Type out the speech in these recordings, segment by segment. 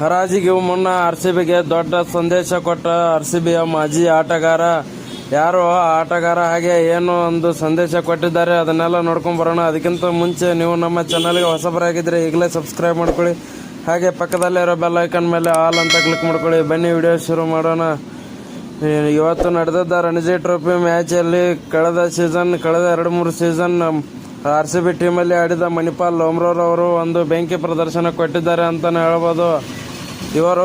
ಹರಾಜಿಗೆ ಮುನ್ನ R C ಬಿಗೆ ದೊಡ್ಡ ಸಂದೇಶ ಕೊಟ್ಟ ಆರ್ ಸಿ ಬಿಯ ಮಾಜಿ ಆಟಗಾರ. ಯಾರು ಆಟಗಾರ ಹಾಗೆ ಏನು ಒಂದು ಸಂದೇಶ ಕೊಟ್ಟಿದ್ದಾರೆ, ಅದನ್ನೆಲ್ಲ ನೋಡ್ಕೊಂಡು ಬರೋಣ. ಅದಕ್ಕಿಂತ ಮುಂಚೆ ನೀವು ನಮ್ಮ ಚಾನಲ್ಗೆ ಹೊಸಬರಾಗಿದ್ದರೆ ಈಗಲೇ ಸಬ್ಸ್ಕ್ರೈಬ್ ಮಾಡ್ಕೊಳ್ಳಿ. ಹಾಗೆ ಪಕ್ಕದಲ್ಲೇ ಇರೋ ಬೆಲ್ ಐಕನ್ ಮೇಲೆ ಆಲ್ ಅಂತ ಕ್ಲಿಕ್ ಮಾಡ್ಕೊಳ್ಳಿ. ಬನ್ನಿ ವಿಡಿಯೋ ಶುರು ಮಾಡೋಣ. ಇವತ್ತು ನಡೆದಿದ್ದ ರಣಜಿ ಟ್ರೋಫಿ ಮ್ಯಾಚಲ್ಲಿ ಕಳೆದ ಸೀಸನ್ ಕಳೆದ ಎರಡು ಮೂರು ಸೀಸನ್ ಆರ್ ಸಿ ಬಿ ಟೀಮಲ್ಲಿ ಆಡಿದ ಮಣಿಪಾಲ್ ಲೋಮ್ರೋರ್ ಅವರು ಒಂದು ಬೆಂಕಿ ಪ್ರದರ್ಶನ ಕೊಟ್ಟಿದ್ದಾರೆ ಅಂತಲೇ ಹೇಳ್ಬೋದು. ಇವರು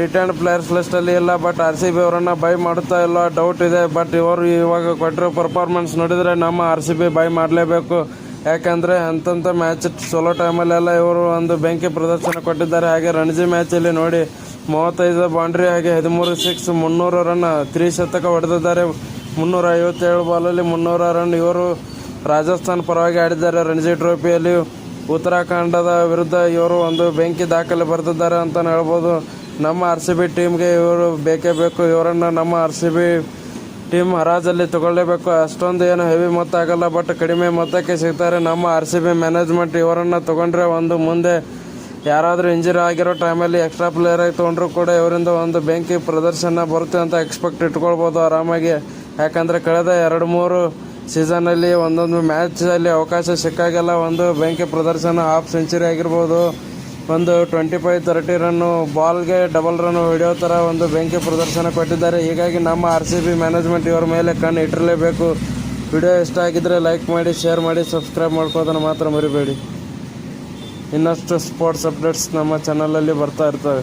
ರಿಟರ್ನ್ ಪ್ಲೇಯರ್ಸ್ ಲಿಸ್ಟಲ್ಲಿ ಇಲ್ಲ ಬಟ್ ಆರ್ ಸಿ ಬಿ ಅವರನ್ನು ಬೈ ಮಾಡುತ್ತಾ ಇಲ್ಲ ಡೌಟ್ ಇದೆ. ಬಟ್ ಇವರು ಇವಾಗ ಕೊಟ್ಟಿರೋ ಪರ್ಫಾರ್ಮೆನ್ಸ್ ನೋಡಿದರೆ ನಮ್ಮ ಆರ್ ಸಿ ಬಿ ಬೈ ಮಾಡಲೇಬೇಕು. ಯಾಕಂದರೆ ಅಂತಂಥ ಮ್ಯಾಚ್ ಸೋಲೋ ಟೈಮಲ್ಲೆಲ್ಲ ಇವರು ಒಂದು ಬೆಂಕಿ ಪ್ರದರ್ಶನ ಕೊಟ್ಟಿದ್ದಾರೆ. ಹಾಗೆ ರಣಜಿ ಮ್ಯಾಚಲ್ಲಿ ನೋಡಿ ಮೂವತ್ತೈದು ಬೌಂಡ್ರಿ ಹಾಗೆ ಹದಿಮೂರು ಸಿಕ್ಸ್ ಮುನ್ನೂರು ರನ್ ತ್ರೀ ಶತಕ ಹೊಡೆದಿದ್ದಾರೆ. ಮುನ್ನೂರ ಐವತ್ತೇಳು ಬಾಲಲ್ಲಿ ಮುನ್ನೂರ ರನ್ ಇವರು ರಾಜಸ್ಥಾನ್ ಪರವಾಗಿ ಆಡಿದ್ದಾರೆ ರಣಜಿ ಟ್ರೋಫಿಯಲ್ಲಿ ಉತ್ತರಾಖಂಡದ ವಿರುದ್ಧ ಇವರು ಒಂದು ಬೆಂಕಿ ದಾಖಲೆ ಬರೆದಿದ್ದಾರೆ ಅಂತ ಹೇಳ್ಬೋದು. ನಮ್ಮ ಆರ್ ಸಿ ಬಿ ಟೀಮ್ಗೆ ಇವರು ಬೇಕೇ ಬೇಕು. ಇವರನ್ನು ನಮ್ಮ ಆರ್ ಸಿ ಬಿ ಟೀಮ್ ಹರಾಜಲ್ಲಿ ತಗೊಳ್ಳೇಬೇಕು. ಅಷ್ಟೊಂದು ಏನು ಹೆವಿ ಮೊತ್ತ ಆಗಲ್ಲ ಬಟ್ ಕಡಿಮೆ ಮೊತ್ತಕ್ಕೆ ಸಿಗ್ತಾರೆ. ನಮ್ಮ ಆರ್ ಸಿ ಬಿ ಮ್ಯಾನೇಜ್ಮೆಂಟ್ ಇವರನ್ನು ತಗೊಂಡ್ರೆ ಒಂದು ಮುಂದೆ ಯಾರಾದರೂ ಇಂಜುರಿ ಆಗಿರೋ ಟೈಮಲ್ಲಿ ಎಕ್ಸ್ಟ್ರಾ ಪ್ಲೇಯರ್ ಆಗಿ ತೊಗೊಂಡ್ರು ಕೂಡ ಇವರಿಂದ ಒಂದು ಬೆಂಕಿ ಪ್ರದರ್ಶನ ಬರುತ್ತೆ ಅಂತ ಎಕ್ಸ್ಪೆಕ್ಟ್ ಇಟ್ಕೊಳ್ಬೋದು ಆರಾಮಾಗಿ. ಯಾಕಂದರೆ ಕಳೆದ ಎರಡು ಮೂರು ಸೀಸನಲ್ಲಿ ಒಂದೊಂದು ಮ್ಯಾಚಲ್ಲಿ ಅವಕಾಶ ಸಿಕ್ಕಾಗೆಲ್ಲ ಒಂದು ಬೆಂಕಿ ಪ್ರದರ್ಶನ ಹಾಫ್ ಸೆಂಚುರಿ ಆಗಿರ್ಬೋದು. ಒಂದು ಟ್ವೆಂಟಿ ಫೈವ್ ತರ್ಟಿ ರನ್ನು ಬಾಲ್ಗೆ ಡಬಲ್ ರನ್ ಹೊಡೆಯೋ ಥರ ಒಂದು ಬೆಂಕಿ ಪ್ರದರ್ಶನ ಕೊಟ್ಟಿದ್ದಾರೆ. ಹೀಗಾಗಿ ನಮ್ಮ ಆರ್ ಸಿ ಬಿ ಮ್ಯಾನೇಜ್ಮೆಂಟ್ ಇವರ ಮೇಲೆ ಕಣ್ಣು ಇಟ್ಟಿರಲೇಬೇಕು. ವಿಡಿಯೋ ಇಷ್ಟ ಆಗಿದ್ದರೆ ಲೈಕ್ ಮಾಡಿ ಶೇರ್ ಮಾಡಿ ಸಬ್ಸ್ಕ್ರೈಬ್ ಮಾಡ್ಕೋದನ್ನು ಮಾತ್ರ ಮರಿಬೇಡಿ. ಇನ್ನಷ್ಟು ಸ್ಪೋರ್ಟ್ಸ್ ಅಪ್ಡೇಟ್ಸ್ ನಮ್ಮ ಚಾನಲಲ್ಲಿ ಬರ್ತಾ ಇರ್ತವೆ.